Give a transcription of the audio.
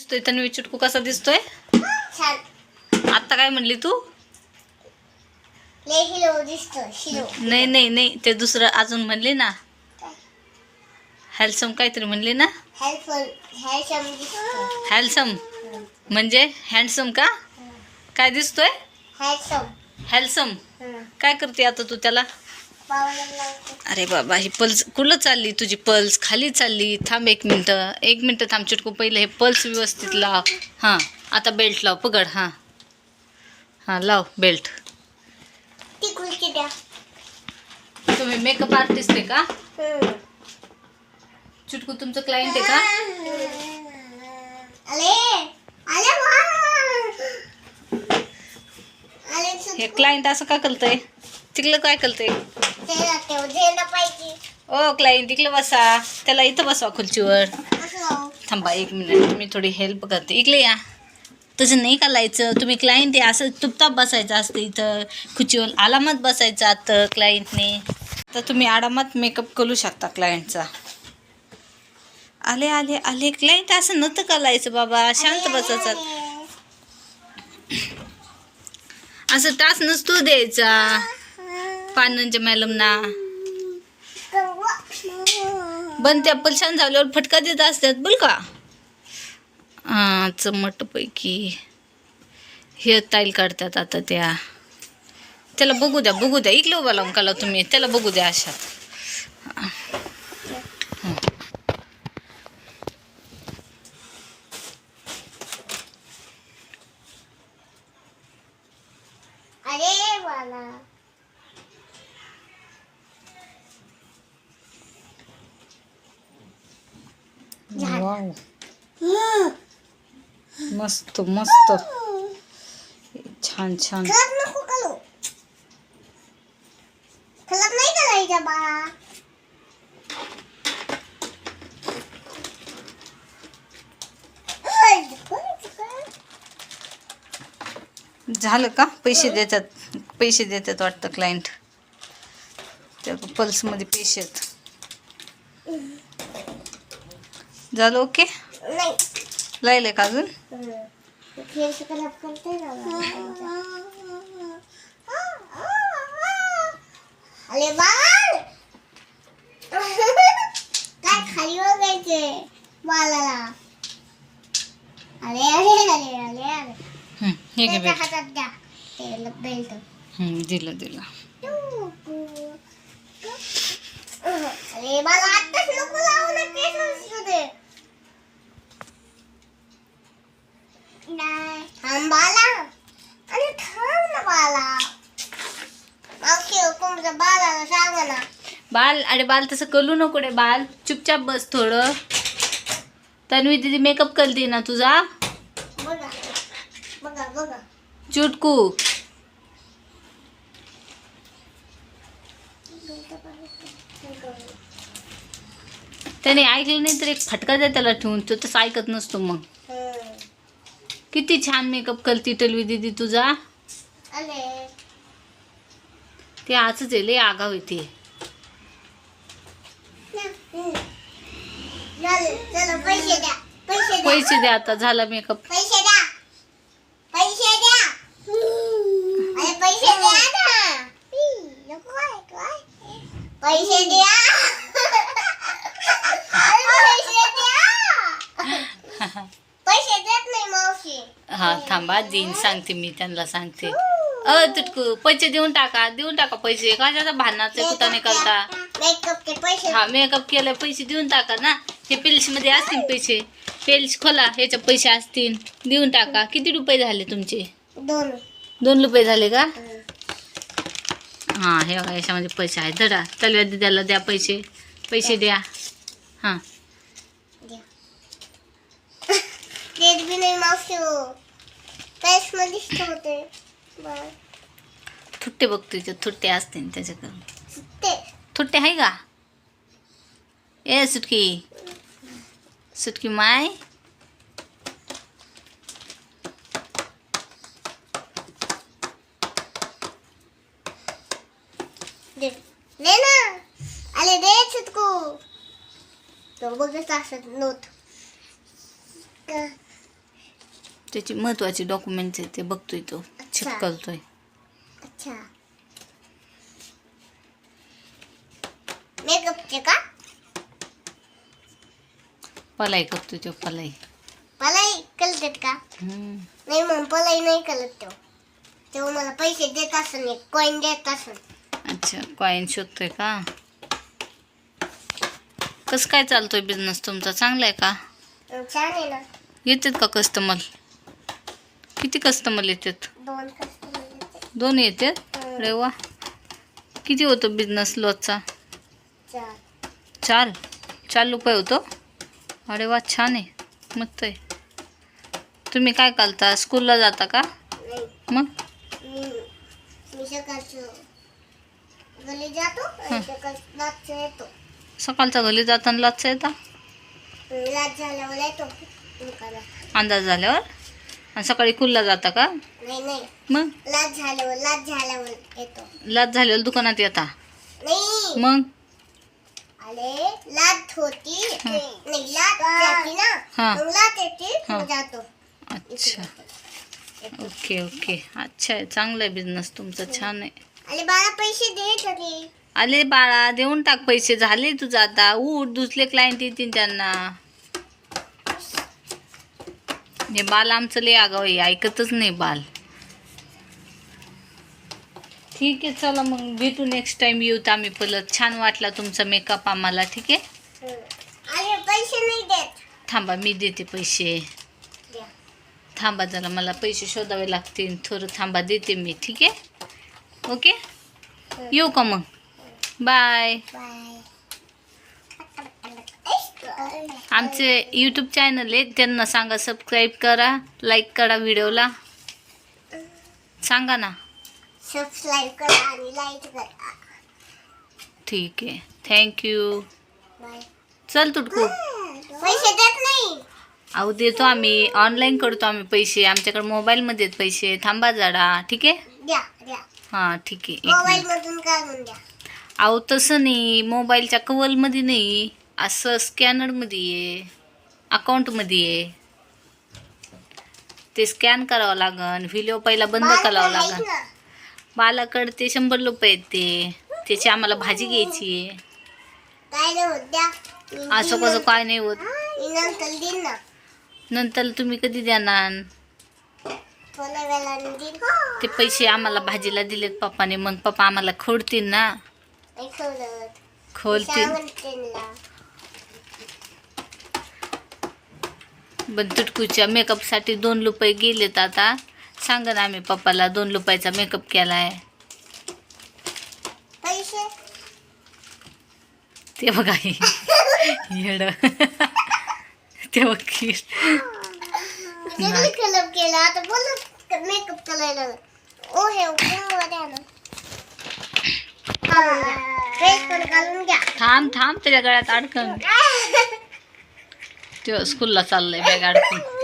दिसतोय. तन्वी चुटकू कसा दिसतोय? आता काय म्हणली तू? नाही नाही नाही. ते दुसरं अजून म्हणले ना. हॅल्सम काहीतरी म्हणले ना. हॅल्सम म्हणजे हँडसम का? काय दिसतोय? हॅल्सम काय करते आता तू त्याला? अरे बाबा ही पल्स कुठं चालली तुझी पल्स? खाली चालली. थांब एक मिनटं. एक मिनटं थांब चिटकू. पहिलं हे पल्स व्यवस्थित लाव. हां आता बेल्ट लाव. पकड. हां. हां लाव बेल्ट तुम्ही मेकअप आर्टिस्ट आहे का? चुटकू तुमचं क्लायंट आहे का? हे क्लायंट असं का करतंय? तिकलं काय पाहिजे. ओ क्लायंट इकडे बसा. त्याला इथं बसवा खुर्चीवर. असं थांबा एक मिनिट. मी थोडी हेल्प करते. इकडे या. तसं नाही करायचं. तुम्ही क्लायंट आहे असं चुपचाप बसायचं असतं इथं. खुर्चीवर आरामात बसायचं आता क्लायंटने तर तुम्ही आरामात मेकअप करू शकता क्लायंटचा आले आले आले. क्लायंट असं नव्हतं करायचं बाबा. शांत बसायचं. असं तास नसतो द्यायचा. पानांच्या मॅडमना. पण त्या पलशान झाल्यावर फटका देत असतात बोल का? हां चमटपैकी. हे ताईल काढतात आता त्या. त्याला बघू द्या बघू द्या. इकलं उभा लावून काला तुम्ही. त्याला बघू द्या अशात हं. अरे वाला वाव. मस्त मस्त. छान छान. नाही बाळा झालं का? पैसे देतात. पैसे देतात वाटतं क्लायंट त्या पल्समध्ये पैसे आहेत. झालं ओके? लायले का अजून? अरे बाळ! काय खाली बघायचे बाळाला? अरे अरे अरे अरे अरे. हं, घे हातात द्या. ते बेल्ट दिलं दिलं. अरे मला नको लावू ना केस असू दे नाही थांब बाला अरे थांब ना बाला मावशी तुमच्या बालाला सांगा ना बाल अरे बाल तसं करू नको रे बाल. चुपचाप बस थोडं. तन्वी दिदी मेकअप करते ना तुझा? चुटकू. त्याने ऐकलं नाही तर एक फटका द्या त्याला ठेवून. तो तसं ऐकत नसतो मग. किती छान मेकअप करते टलवी दिदी तुझा? ते आजच आहे लय आगाव येते हम्म. झालं, चला पैसे द्या. आता झाला मेकअप पैसे द्या. पैसे द्या. अरे पैसे द्या ना पैसे द्या. नाही हा थांबा देईन सांगते मी त्यांना सांगते. अ तुटकू पैसे देऊन टाका देऊन टाका पैसे. कशाचा भांडणाचे कुताने करता मेकअपचे पैसे. हा मेकअप केलं पैसे देऊन टाका ना. हे पेल्समध्ये असतील पैसे. पेल्स खोला ह्याचे पैसे असतील. देऊन टाका. किती रुपये झाले तुमचे? दोन. दोन रुपये झाले का? हा. हे बघा याच्यामध्ये पैसे आहेत. धरा. तलव्या दिद्याला द्या पैसे. पैसे द्या. हां. बी नाही मावशी बरं. थुट्टे बघ तुझे थुट्टे असतील त्याच्याकडे ते थुट्टे आहे का? ए सुटकी. सुटकी माय. दे. दे ना. अरे दे छुटकू तो बघत असत नोट. त्याची महत्वाची डॉक्युमेंट्स आहे ते बघतोय तो. चेक अच्छा. करतोय अच्छा मेकअपचे का? पलाई करतोय तो पलाई. पलाई कलतात का? हम्म. नाही मग पलाई नाही कलत तो. तेव्हा मला पैसे देत असन एक कॉईन देत असन. अच्छा कॉईन शोधतोय का? कसं काय चालतोय बिझनेस तुमचा? चांगला आहे का? छान आहे ना. येतात का कस्टमर किती कस्टमर येतात? दोन कस्टमर. दोन येतात? अरे वा. किती होतो बिझनेस लॉसचा चार. चार? रुपये होतो अरे वा छान आहे. मस्त आहे. तुम्ही काय करता? स्कूलला जाता का? मग? सकाळचं घरी जाताना लाच येता? अंदाज झाल्यावर? आणि सकाळी कुलला जाता का? नाही नाही. मग? लाट झाल्यावर लाच झाल्यावर दुकानात येता? मग? लाट होती. नाही लाट जाती ना. मग लाट येते. मग जातो. अच्छा. Okay okay. अच्छा आहे चांगला आहे बिझनेस तुमचा छान आहे. अरे बाळा पैसे दे तरी. आले बाळा देऊन टाक पैसे. झाले तुझं आता. उठ दुसरे क्लायंट येतील त्यांना. हे बाल आमचं लय आगाव ऐकतच नाही बाल. ठीक आहे चला मग भेटू नेक्स्ट टाइम येऊ तर आम्ही परत. छान वाटला तुमचा मेकअप आम्हाला ठीक आहे? पैसे नाही देत. थांबा मी देते पैसे. द्या. थांबा जरा मला पैसे शोधावे लागतील. थोडं थांबा देते मी ठीक आहे? ओके? येऊ का मग? बाय बाय आमचे यूट्यूब चॅनल आहे त्यांना सांगा सबस्क्राईब करा लाईक करा व्हिडिओला सांगा ना. सबस्क्राईब करा आणि लाईक करा. ठीक आहे. थँक्यू बाय चल तुटकू. पैसे देत नाही. अहो देतो आम्ही. ऑनलाईन करतो आम्ही पैसे. आमच्याकडे मोबाईलमध्ये आहेत पैसे. थांबा जरा. ठीक आहे? द्या द्या. हां ठीक आहे. एक मोबाईल मिनिट. मधून काढून द्या. अहो तसं नाही. मोबाईलच्या कवलमध्ये नाही. असं स्कॅनरमध्ये आहे. अकाउंटमध्ये आहे. ते स्कॅन करावं लागन. व्हिडिओ पहिला बंद करावं लागन. बालाकडे ते शंभर रुपये आहेत ते. त्याची आम्हाला भाजी घ्यायची आहे. असं कसं. काय नाही होत. नंतर तुम्ही कधी देणार? ते पैसे आम्हाला भाजीला दिलेत पप्पाने. मग पप्पा आम्हाला खोडतील ना? खोलतील पण तुटकूच्या मेकअपसाठी दोन रुपये गेलेत आता. सांगा ना आम्ही पप्पाला दोन रुपयाचा मेकअप केला आहे पैसे? ते बघा. येड. ते बघ केला आता बोल मेकअप करायला? ओ हे थांब थांब त्याच्या गळ्यात अडकन. ते स्कूलला चाललंय बॅग अडकून.